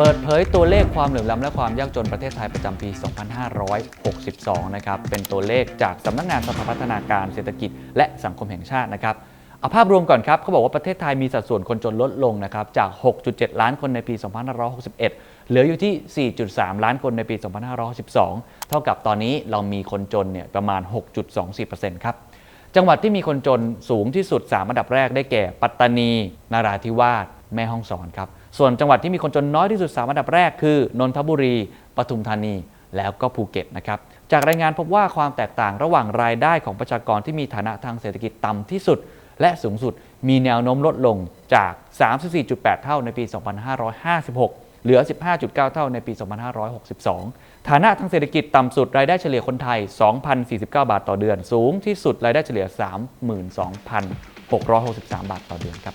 เปิดเผยตัวเลขความเหลื่อมล้ำและความยากจนประเทศไทยประจำปี 2562 นะครับ เป็นตัวเลขจากสำนักงานสภาพัฒนาการเศรษฐกิจ และสังคมแห่งชาตินะครับ เอาภาพรวมก่อนครับเขาบอกว่าประเทศไทยมีสัดส่วนคนจนลดลงนะครับ จาก 6.7 ล้านคนในปี 2561 เหลืออยู่ที่ 4.3 ล้านคนในปี 2562 เท่ากับตอนนี้เรามีคนจนเนี่ยประมาณ 6.24%ครับจังหวัดที่มีคนจนสูงที่สุด 3 อันดับแรกได้แก่ ปัตตานีนาราธิวาส แม่ฮ่องสอนครับ ส่วนจังหวัดที่มีคนจนน้อยที่สุด 3 อันดับแรกคือนนทบุรี ปทุมธานี แล้วก็ภูเก็ตนะครับ จากรายงานพบว่าความแตกต่างระหว่างรายได้ของประชากรที่มีฐานะทางเศรษฐกิจต่ำที่สุด และสูงสุดมีแนวโน้มลดลงจาก 34.8 เท่าในปี 2556เหลือ 15.9 เท่าในปี 2562 ฐานะทางเศรษฐกิจต่ำสุดรายได้เฉลี่ยคนไทย 2,049 บาทต่อเดือน สูงที่สุดรายได้เฉลี่ย 32,663 บาทต่อเดือนครับ